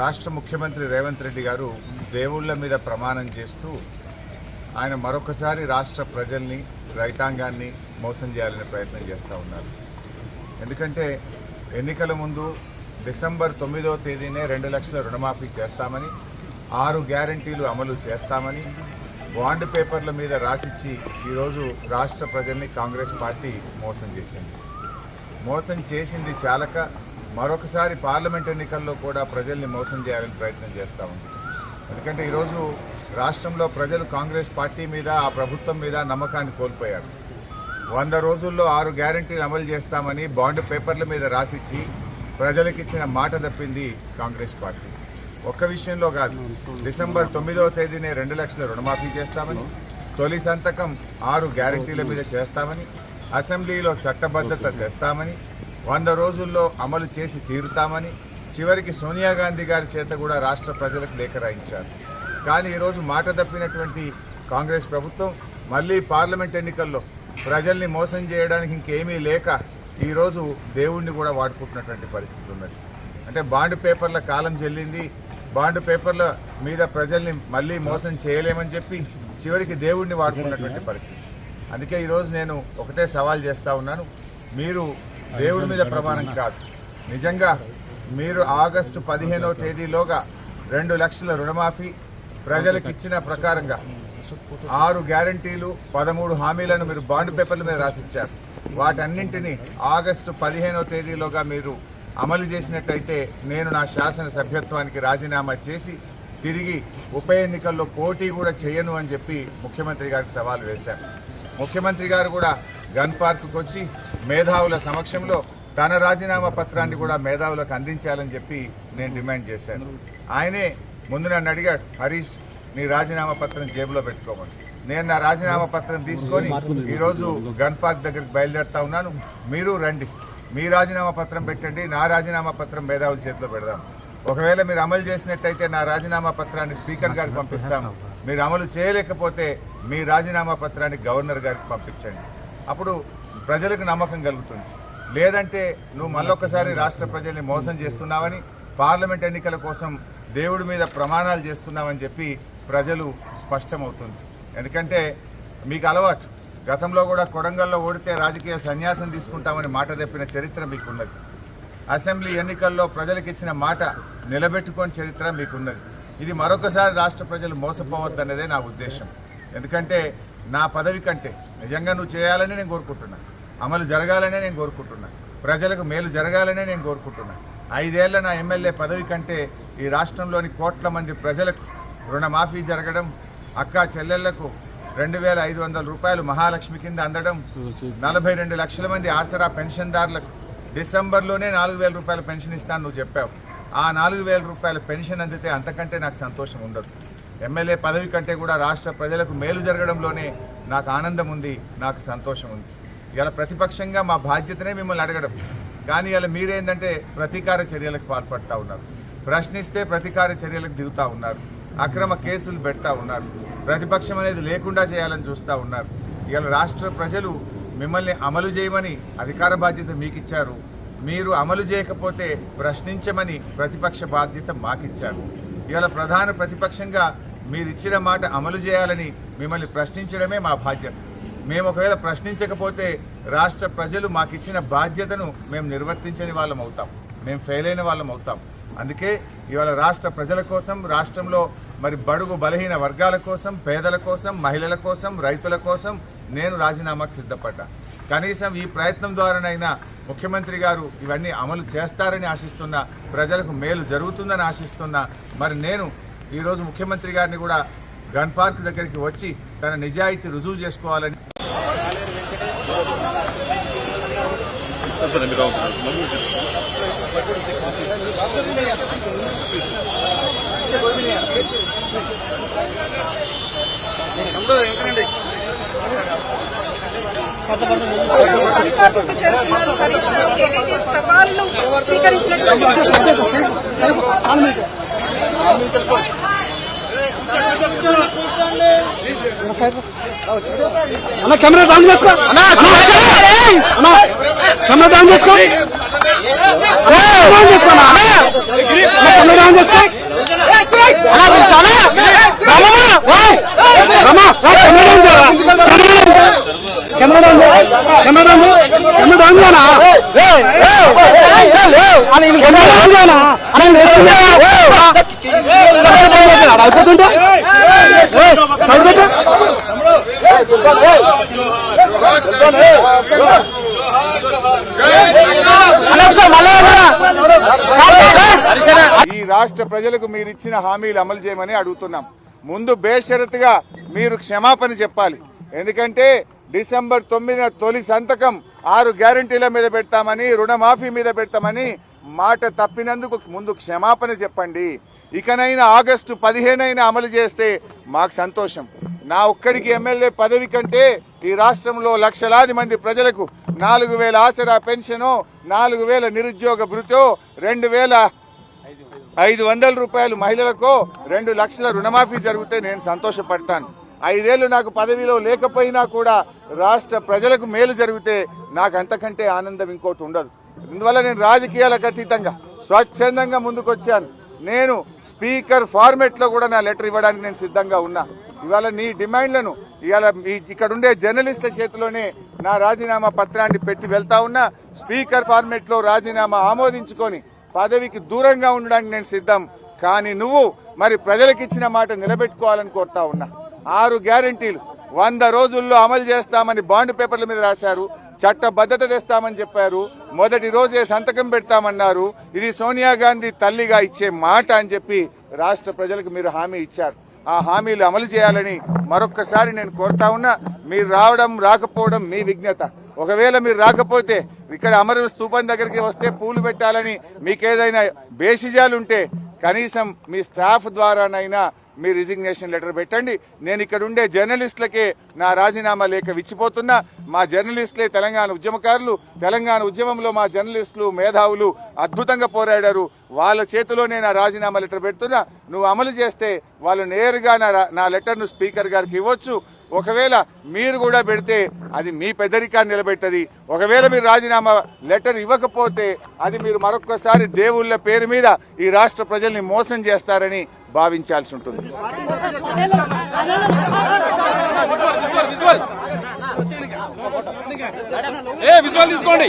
రాష్ట్ర ముఖ్యమంత్రి రేవంత్ రెడ్డి గారు దేవుళ్ళ మీద ప్రమాణం చేస్తూ ఆయన మరొకసారి రాష్ట్ర ప్రజల్ని రైతాంగాన్ని మోసం చేయాలనే ప్రయత్నం చేస్తూ ఉన్నారు. ఎందుకంటే ఎన్నికల ముందు డిసెంబర్ తొమ్మిదవ తేదీనే రెండు లక్షల రుణమాఫీ చేస్తామని ఆరు గ్యారంటీలు అమలు చేస్తామని బాండ్ పేపర్ల మీద రాసిచ్చి ఈరోజు రాష్ట్ర ప్రజల్ని కాంగ్రెస్ పార్టీ మోసం చేసింది. మోసం చేసింది చాలక మరొకసారి పార్లమెంట్ ఎన్నికల్లో కూడా ప్రజల్ని మోసం చేయాలని ప్రయత్నం చేస్తూ ఉంది. ఎందుకంటే ఈరోజు రాష్ట్రంలో ప్రజలు కాంగ్రెస్ పార్టీ మీద ఆ ప్రభుత్వం మీద నమ్మకాన్ని కోల్పోయారు. వంద రోజుల్లో ఆరు గ్యారంటీలు అమలు చేస్తామని బాండ్ పేపర్ల మీద రాసిచ్చి ప్రజలకిచ్చిన మాట తప్పింది కాంగ్రెస్ పార్టీ. ఒక్క విషయంలో కాదు డిసెంబర్ తొమ్మిదవ తేదీనే రెండు లక్షల రుణమాఫీ చేస్తామని తొలి సంతకం ఆరు గ్యారంటీల మీద చేస్తామని అసెంబ్లీలో చట్టబద్ధత తెస్తామని వంద రోజుల్లో అమలు చేసి తీరుతామని చివరికి సోనియా గాంధీ గారి చేత కూడా రాష్ట్ర ప్రజలకు లేఖ రాయించారు. కానీ ఈరోజు మాట తప్పినటువంటి కాంగ్రెస్ ప్రభుత్వం మళ్ళీ పార్లమెంట్ ఎన్నికల్లో ప్రజల్ని మోసం చేయడానికి ఇంకేమీ లేక ఈరోజు దేవుణ్ణి కూడా వాడుకుంటున్నటువంటి పరిస్థితి ఉన్నది. అంటే బాండ్ పేపర్ల కాలం చెల్లింది బాండ్ పేపర్ల మీద ప్రజల్ని మళ్ళీ మోసం చేయలేమని చెప్పి చివరికి దేవుణ్ణి వాడుకున్నటువంటి పరిస్థితి. అందుకే ఈరోజు నేను ఒకటే సవాల్ చేస్తా ఉన్నాను. మీరు దేవుడి మీద ప్రమాణం కాదు. నిజంగా మీరు ఆగస్టు పదిహేనవ తేదీలోగా రెండు లక్షల రుణమాఫీ ప్రజలకు ఇచ్చిన ప్రకారంగా ఆరు గ్యారంటీలు పదమూడు హామీలను మీరు బాండ్ పేపర్ల మీద రాసిచ్చారు. వాటన్నింటినీ ఆగస్టు పదిహేనవ తేదీలోగా మీరు అమలు చేసినట్టయితే నేను నా శాసన సభ్యత్వానికి రాజీనామా చేసి తిరిగి ఉప ఎన్నికల్లో పోటీ కూడా చేయను అని చెప్పి ముఖ్యమంత్రి గారికి సవాల్ వేశారు. ముఖ్యమంత్రి గారు కూడా గన్ పార్క్కి వచ్చి మేధావుల సమక్షంలో తన రాజీనామా పత్రాన్ని కూడా మేధావులకు అందించాలని చెప్పి నేను డిమాండ్ చేశాను. ఆయనే ముందు నన్ను అడిగాడు హరీష్ నీ రాజీనామా పత్రం జేబులో పెట్టుకోమని. నేను నా రాజీనామా పత్రం తీసుకొని ఈరోజు గన్ పార్క్ దగ్గరికి బయలుదేరుతా ఉన్నాను. మీరు రండి. మీ రాజీనామా పత్రం పెట్టండి నా రాజీనామా పత్రం మేధావుల చేతిలో పెడదాం. ఒకవేళ మీరు అమలు చేసినట్టయితే నా రాజీనామా పత్రాన్ని స్పీకర్ గారికి పంపిస్తాను మీరు అమలు చేయలేకపోతే మీ రాజీనామా పత్రాన్ని గవర్నర్ గారికి పంపించండి. అప్పుడు ప్రజలకు నమ్మకం కలుగుతుంది. లేదంటే నువ్వు మళ్ళొక్కసారి రాష్ట్ర ప్రజల్ని మోసం చేస్తున్నావని పార్లమెంట్ ఎన్నికల కోసం దేవుడి మీద ప్రమాణాలు చేస్తున్నామని చెప్పి ప్రజలు స్పష్టమవుతుంది. ఎందుకంటే మీకు అలవాటు. గతంలో కూడా కొడంగల్లో ఓడితే రాజకీయ సన్యాసం తీసుకుంటామని మాట తెప్పిన చరిత్ర మీకున్నది. అసెంబ్లీ ఎన్నికల్లో ప్రజలకు ఇచ్చిన మాట నిలబెట్టుకొని చరిత్ర మీకున్నది. ఇది మరొకసారి రాష్ట్ర ప్రజలు మోసపోవద్దన్నదే నా ఉద్దేశం. ఎందుకంటే నా పదవి కంటే నిజంగా నువ్వు చేయాలని నేను కోరుకుంటున్నా. అమలు జరగాలనే నేను కోరుకుంటున్నా. ప్రజలకు మేలు జరగాలనే నేను కోరుకుంటున్నా. ఐదేళ్ళ నా ఎమ్మెల్యే పదవి కంటే ఈ రాష్ట్రంలోని కోట్ల మంది ప్రజలకు రుణమాఫీ జరగడం అక్క చెల్లెళ్ళకు రెండు వేల ఐదు వందల రూపాయలు మహాలక్ష్మి కింద అందడం నలభై రెండు లక్షల మంది ఆసరా పెన్షన్దారులకు డిసెంబర్లోనే నాలుగు వేల రూపాయల పెన్షన్ ఇస్తాను నువ్వు చెప్పావు. ఆ నాలుగు వేల రూపాయల పెన్షన్ అందితే అంతకంటే నాకు సంతోషం ఉండదు. ఎమ్మెల్యే పదవి కంటే కూడా రాష్ట్ర ప్రజలకు మేలు జరగడంలోనే నాకు ఆనందం ఉంది నాకు సంతోషం ఉంది. ఇలా ప్రతిపక్షంగా మా బాధ్యతనే మిమ్మల్ని అడగడం. కానీ ఇలా మీరేందంటే ప్రతీకార చర్యలకు పాల్పడతా ఉన్నారు. ప్రశ్నిస్తే ప్రతీకార చర్యలకు దిగుతూ ఉన్నారు. అక్రమ కేసులు పెడతా ఉన్నారు. ప్రతిపక్షం అనేది లేకుండా చేయాలని చూస్తూ ఉన్నారు. ఇలా రాష్ట్ర ప్రజలు మిమ్మల్ని అమలు చేయమని అధికార బాధ్యత మీకు ఇచ్చారు మీరు అమలు చేయకపోతే ప్రశ్నించమని ప్రతిపక్ష బాధ్యత మాకిచ్చారు. ఇవాళ ప్రధాన ప్రతిపక్షంగా మీరిచ్చిన మాట అమలు చేయాలని మిమ్మల్ని ప్రశ్నించడమే మా బాధ్యత. మేము ఒకవేళ ప్రశ్నించకపోతే రాష్ట్ర ప్రజలు మాకిచ్చిన బాధ్యతను మేము నిర్వర్తించని వాళ్ళం అవుతాం. మేము ఫెయిల్ అయిన వాళ్ళం అవుతాం. అందుకే ఇవాళ రాష్ట్ర ప్రజల కోసం రాష్ట్రంలో మరి బడుగు బలహీన వర్గాల కోసం పేదల కోసం మహిళల కోసం రైతుల కోసం నేను రాజీనామాకు సిద్ధపడ్డా. కనీసం ఈ ప్రయత్నం ద్వారానైనా ముఖ్యమంత్రి గారు ఇవన్నీ అమలు చేస్తారని ఆశిస్తున్నా ప్రజలకు మేలు జరుగుతుందని ఆశిస్తున్నా మరి నేను ఈరోజు ముఖ్యమంత్రి గారిని కూడా గన్ పార్క్ దగ్గరికి వచ్చి తన నిజాయితీ రుజువు చేసుకోవాలని Thank you. ఏదైతే సవాళ్లు స్వీకరించినటువంటి అన్న కెమెరా రౌండ్ చేసుకో అన్న అన్న కెమెరా డౌన్ చేసుకో డౌన్ చేసుకోనా కెమెరా డౌన్ చేసుకో అలా ఈ రాష్ట్ర ప్రజలకు మీరు ఇచ్చిన హామీలు అమలు చేయమని అడుగుతున్నాం. ముందు బేషరతుగా మీరు క్షమాపణ చెప్పాలి. ఎందుకంటే డిసెంబర్ తొమ్మిదిన తొలి సంతకం ఆరు గ్యారంటీల మీద పెడతామని రుణమాఫీ మీద పెడతామని మాట తప్పినందుకు ముందు క్షమాపణ చెప్పండి. ఇకనైనా ఆగస్టు పదిహేనైనా అమలు చేస్తే మాకు సంతోషం. నా ఒక్కడికి ఎమ్మెల్యే పదవి కంటే ఈ రాష్ట్రంలో లక్షలాది మంది ప్రజలకు నాలుగు వేల ఆసరా పెన్షను నాలుగు వేల నిరుద్యోగ భృతో రెండు వేల ఐదు వందల రూపాయలు మహిళలకు రెండు లక్షల రుణమాఫీ జరిగితే నేను సంతోషపడతాను. ఐదేళ్ళు నాకు పదవిలో లేకపోయినా కూడా రాష్ట్ర ప్రజలకు మేలు జరిగితే నాకు అంతకంటే ఆనందం ఇంకోటి ఉండదు. ఇందువల్ల నేను రాజకీయాలకు అతీతంగా స్వచ్ఛందంగా ముందుకొచ్చాను. నేను స్పీకర్ ఫార్మెట్లో కూడా నా లెటర్ ఇవ్వడానికి నేను సిద్ధంగా ఉన్నా. ఇవాళ నీ డిమాండ్లను ఇవాళ ఇక్కడ ఉండే జర్నలిస్టుల చేతిలోనే నా రాజీనామా పత్రాన్ని పెట్టి వెళ్తా ఉన్నా స్పీకర్ ఫార్మెట్లో రాజీనామా ఆమోదించుకొని పదవికి దూరంగా ఉండడానికి నేను సిద్ధం. కానీ నువ్వు మరి ప్రజలకు ఇచ్చిన మాట నిలబెట్టుకోవాలని కోరుతా ఉన్నా. ఆరు గ్యారంటీలు. వంద రోజుల్లో అమలు చేస్తామని బాండ్ పేపర్ల మీద రాశారు. చట్టబద్ధత తెస్తామని చెప్పారు. మొదటి రోజే సంతకం పెడతామన్నారు. ఇది సోనియా గాంధీ తల్లిగా ఇచ్చే మాట అని చెప్పి రాష్ట్ర ప్రజలకు మీరు హామీ ఇచ్చారు. ఆ హామీలు అమలు చేయాలని మరొక్కసారి నేను కోరుతా ఉన్నా మీరు రావడం రాకపోవడం మీ విజ్ఞత. ఒకవేళ మీరు రాకపోతే ఇక్కడ అమరు స్థూపం దగ్గరికి వస్తే పూలు పెట్టాలని మీకేదైనా బేసిజాలుంటే కనీసం మీ స్టాఫ్ ద్వారానైనా మీ రిజిగ్నేషన్ లెటర్ పెట్టండి. నేను ఇక్కడ ఉండే జర్నలిస్టులకే నా రాజీనామా లేఖ విచ్చిపోతున్నా. మా జర్నలిస్టులే తెలంగాణ ఉద్యమకారులు. తెలంగాణ ఉద్యమంలో మా జర్నలిస్టులు మేధావులు అద్భుతంగా పోరాడారు. వాళ్ళ చేతిలోనే నా రాజీనామా లెటర్ పెడుతున్నా. నువ్వు అమలు చేస్తే వాళ్ళు నేరుగా నా నా లెటర్ను స్పీకర్ గారికి ఇవ్వచ్చు. ఒకవేళ మీరు కూడా పెడితే అది మీ పెద్దరికాన్ని నిలబెట్టది ఒకవేళ మీరు రాజీనామా లెటర్ ఇవ్వకపోతే అది మీరు మరొక్కసారి దేవుళ్ళ పేరు మీద ఈ రాష్ట్ర ప్రజల్ని మోసం చేస్తారని భావించాల్సి ఉంటుంది ఏ విజువల్ తీసుకోండి